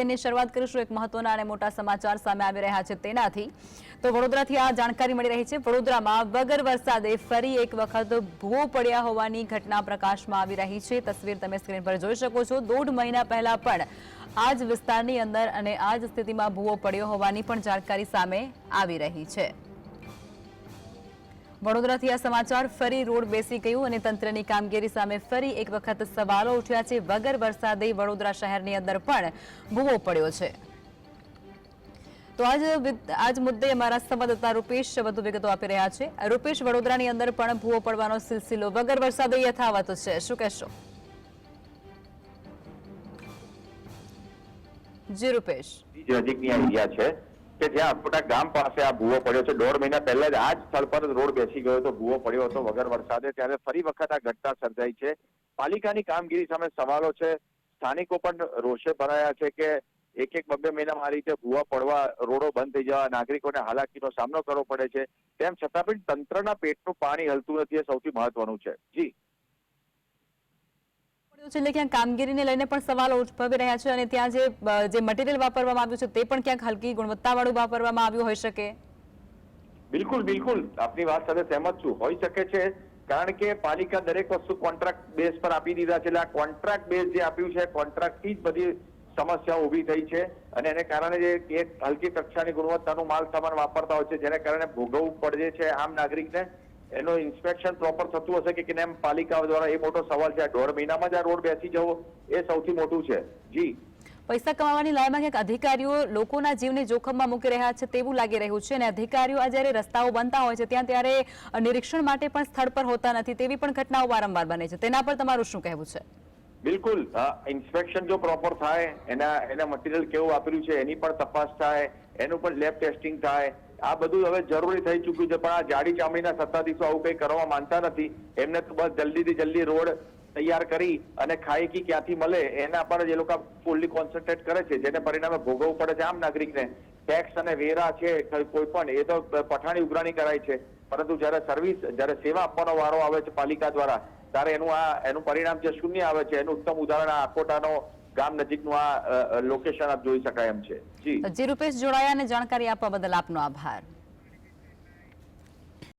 તેની શરૂઆત કરીશું એક મહત્વના અને મોટા સમાચાર સામે આવી રહ્યા છે તેનાથી. તો વડોદરાથી આ જાણકારી મળી રહી છે. વડોદરામાં વગર વરસાદે ફરી એક વખત ભૂવો પડ્યા હોવાની ઘટના પ્રકાશમાં આવી રહી છે. તસવીર તમે સ્ક્રીન પર જોઈ શકો છો. દોઢ મહિના પહેલા પણ આ જ વિસ્તારની અંદર અને આ જ સ્થિતિમાં ભૂવો પડ્યો હોવાની પણ જાણકારી સામે આવી રહી છે. વડોદરાથી આ સમાચાર ફરી રોડ બેસી ગયું અને તંત્રની કામગીરી સામે ફરી એક વખત સવાલો ઉઠ્યા છે. વગર વરસાદે વડોદરા શહેરની અંદર પણ ભૂવો પડ્યો છે. તો આજ આજ મુદ્દે અમારા સંવાદદાતા રૂપેશ વધુ વિગતો આપી રહ્યા છે. રૂપેશ, વડોદરાની અંદર પણ ભૂવો પડવાનો સિલસિલો વગર વરસાદે યથાવત છે. શું કહેશો? જી, રૂપેશ. નજીકની આ એરિયા છે. કે જ્યાં અટપટા ગામ પાસે આ ભૂવો પડ્યો છે. દોઢ મહિના પહેલા જ આ જ સ્થળ પર રોડ બેસી ગયો હતો, ભૂવો પડ્યો હતો વગર વરસાદે. ત્યારે ફરી વખત આ ઘટના સર્જાઈ છે. પાલિકાની કામગીરી સામે સવાલો છે. સ્થાનિકો પણ રોષે ભરાયા છે કે એક એક બબે મહિનામાં આ રીતે ભૂવા પડવા રોડો બંધ થઈ જવા નાગરિકોને હાલાકીનો સામનો કરવો પડે છે. તેમ છતાં પણ તંત્રના પેટનું પાણી હલતું નથી એ સૌથી મહત્વનું છે. જી. પાલિકા દરેક વસ્તુ કોન્ટ્રાક્ટ બેઝ પર આપી દીધા છે આ કોન્ટ્રાક્ટ બેઝ જે આપ્યું છે કોન્ટ્રાક્ટથી જ બધી સમસ્યાઓ ઊભી થઈ છે અને એને કારણે જે એક હલકી કક્ષાની ગુણવત્તાનું માલ સામાન વાપરતા હોય છે, જેને કારણે ભોગવવું પડે છે આમ નાગરિકને. એનું ઇન્સ્પેક્શન પ્રોપર થતું હશે કે કેમ? પાલિકા દ્વારા એ મોટો સવાલ છે. દોઢ મહિનામાં જ આ રોડ બેસી જવો એ સૌથી મોટું છે. જી. પૈસા કમાવાની લાયમાં ક્યાંક અધિકારીઓ લોકોના જીવને જોખમમાં મૂકી રહ્યા છે તેવું લાગી રહ્યું છે અને અધિકારીઓ આ જ્યારે રસ્તાઓ બનતા હોય છે ત્યાં ત્યારે નિરીક્ષણ માટે પણ સ્થળ પર હોતા નથી તેવી પણ ઘટનાઓ વારંવાર બને છે. તેના પર તમારું શું કહેવું છે? બિલકુલ. ઇન્સ્પેક્શન જો પ્રોપર થાય એના એના મટીરિયલ કેવું વાપર્યું છે એની પણ તપાસ થાય એનું પણ લેબ ટેસ્ટિંગ થાય આ બધું હવે જરૂરી થઈ ચૂક્યું છે, પણ આ જાડી ચામડીના સત્તાધીશો આવું કંઈ કરવા માંગતા નથી. એમને તો બસ જલ્દીથી જલ્દી રોડ તૈયાર કરી અને ખાઈકી ક્યાંથી મળે, એના પર જ લોકો ફૂલ્લી કોન્સન્ટ્રેટ કરે છે, જેને પરિણામે ભોગવવું પડે છે આમ નાગરિકને. ટેક્સ અને વેરા છે, કોઈ પણ, એ તો પઠાણી ઉઘરાણી કરાય છે. પરંતુ જ્યારે સર્વિસ જ્યારે સેવા આપવાનો વારો આવે છે પાલિકા દ્વારા, ત્યારે એનું આ એનું પરિણામ જે શૂન્ય આવે છે, એનું ઉત્તમ ઉદાહરણ આ આકોટાનો ગામ નજીકનું આ લોકેશન આપ જોઈ શકાય એમ છે. જી. જી, રૂપેશ જોડાયા અને જાણકારી આપવા બદલ આપનો આભાર.